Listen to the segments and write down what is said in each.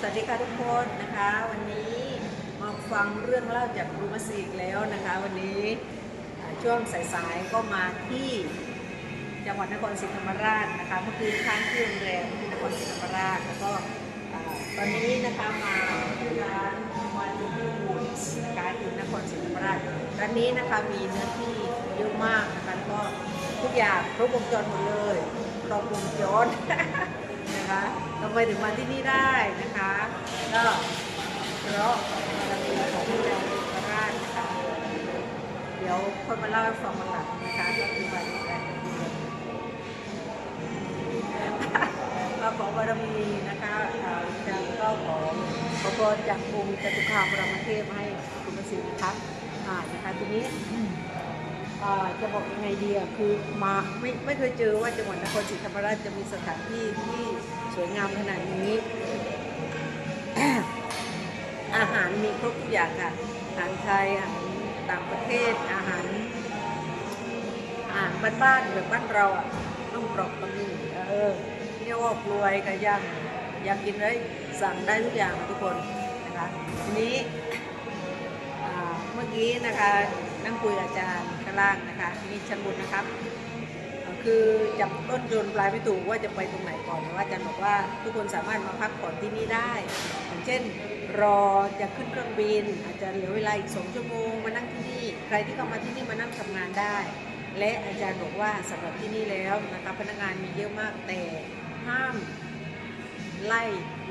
สวัสดีค่ะทุกคนนะคะ วันนี้มาฟังเรื่องเล่าจากครูมาสีอีกแล้วนะคะ วันนี้ช่วงสายๆก็มาที่จังหวัดนครศรีธรรมราชนะคะเมื่อคืนค้างที่โรงแรมที่นครศรีธรรมราชแล้วก็ตอนนี้นะคะมาที่ร้านวันยูบุญนะคะอยู่นครศรีธรรมราชร้านนี้นะคะมีเนื้อที่เยอะมากนะคะก็ทุกอย่างครบวงจรหมดเลยครบวงจร นะคะทำไมถึงมาที่นี่ได้นะคะก็เพราะบารมีของพระเจ้าเอกราชนะคะ เดี๋ยวคนมาเล่าให้ฟังมาหลังนะคะก็คือบารมีการก็ขอบารมีนะคะอ่าอาจารก็ขอขอพรจากองค์จตุคามรามเทพให้คุณพระศรีนะคะอ่านะคะทีนี้จะบอกยังไงดีอะคือมาไม่ไม่เคยเจอว่าจังหวัดนครศรีธรรมราชจะมีสถานที่ที่ สวยงามขนาดนี้ อาหารมีครบทุกอย่างค่ะ อาหารไทยอาหารต่างประเทศ อาหารอาหารบ้านๆแบบบ้านเราอะต้องกรอบต้องมีเออเรียกว่ากลวยกับย่างอยากกินอะไรสั่งได้ทุกอย่างทุกคนนะคะทีนี้เมื่อกี้นะคะนั่งคุยกับอาจารย์ข้างล่างนะคะนี่ชั้นบนนะครับ คือจับต้นจนปลายไม่ถูกว่าจะไปตรงไหนก่อนแต่ว่าอาจารย์บอกว่าทุกคนสามารถมาพักผ่อนที่นี่ได้ อย่างเช่น รอจะขึ้นเครื่องบิน อาจจะเหลือเวลาอีกสองชั่วโมงมานั่งที่นี่ ใครที่เข้ามาที่นี่มานั่งทำงานได้ และอาจารย์บอกว่าสำหรับที่นี่แล้วนะคะพนักงานมีเยอะมากแต่ห้ามไล่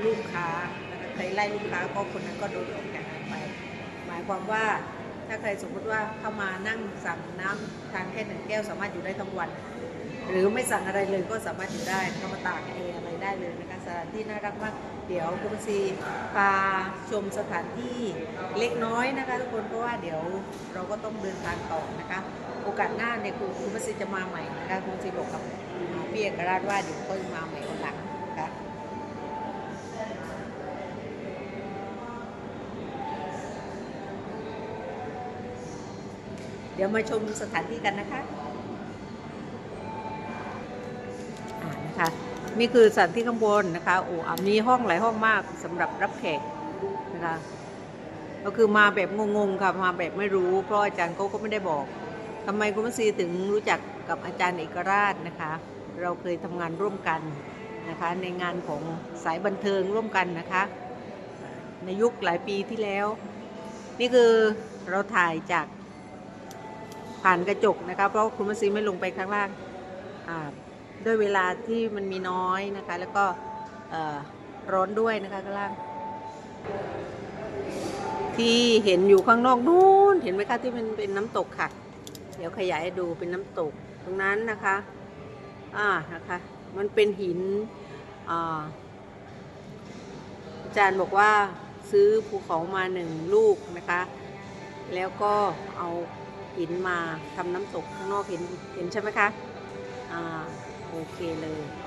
ลูกค้านะคะใครไล่ลูกค้าก็คนนั้นก็โดนออกจากงานไป หมายความว่าถ้าใครสมมติว่าเข้ามานั่งสั่งน้ำทานแค่หนึ่งแก้วสามารถอยู่ได้ทั้งวัน หรือไม่สั่งอะไรเลยก็สามารถอยู่ได้เข้ามาตากแอร์อะไรได้เลยนะคะสถานที่น่ารักมากเดี๋ยวคุณซีพาชมสถานที่เล็กน้อยนะคะ ทุกคนเพราะว่าเดี๋ยวเราก็ต้องเดินทางต่อนะคะ โอกาสหน้าเนี่ยคุณคุณซีจะมาใหม่นะคะคุณซีบอกกับพี่เอกราชว่าเดี๋ยวก็จะมาใหม่คนหลังนะคะเดี๋ยวมาชมสถานที่กันนะคะ นะคะนี่คือสถานที่ข้างบนนะคะโอ้มีห้องหลายห้องมากสำหรับรับแขกนะคะก็คือมาแบบงงๆค่ะมาแบบไม่รู้ เพราะอาจารย์เขาก็ไม่ได้บอกทำไมคุณมัซีถึงรู้จักกับอาจารย์เอกราชนะคะ เราเคยทำงานร่วมกันนะคะ ในงานของสายบันเทิงร่วมกันนะคะ ในยุคหลายปีที่แล้ว นี่คือเราถ่ายจากผ่านกระจกนะคะ เพราะคุณมัซีไม่ลงไปข้างล่างอ่า ด้วยเวลาที่มันมีน้อยนะคะ แล้วก็ร้อนด้วยนะคะข้างล่าง ที่เห็นอยู่ข้างนอกนู้นเห็นไหมคะที่มันเป็นน้ำตกค่ะ เดี๋ยวขยายให้ดูเป็นน้ำตกตรงนั้นนะคะอ่านะคะ มันเป็นหินอ่าอาจารย์บอกว่าซื้อภูเขามาหนึ่งลูกนะคะ แล้วก็เอาหินมาทำน้ำตกข้างนอกเห็นเห็นใช่ไหมคะ อ่า โอเคเลย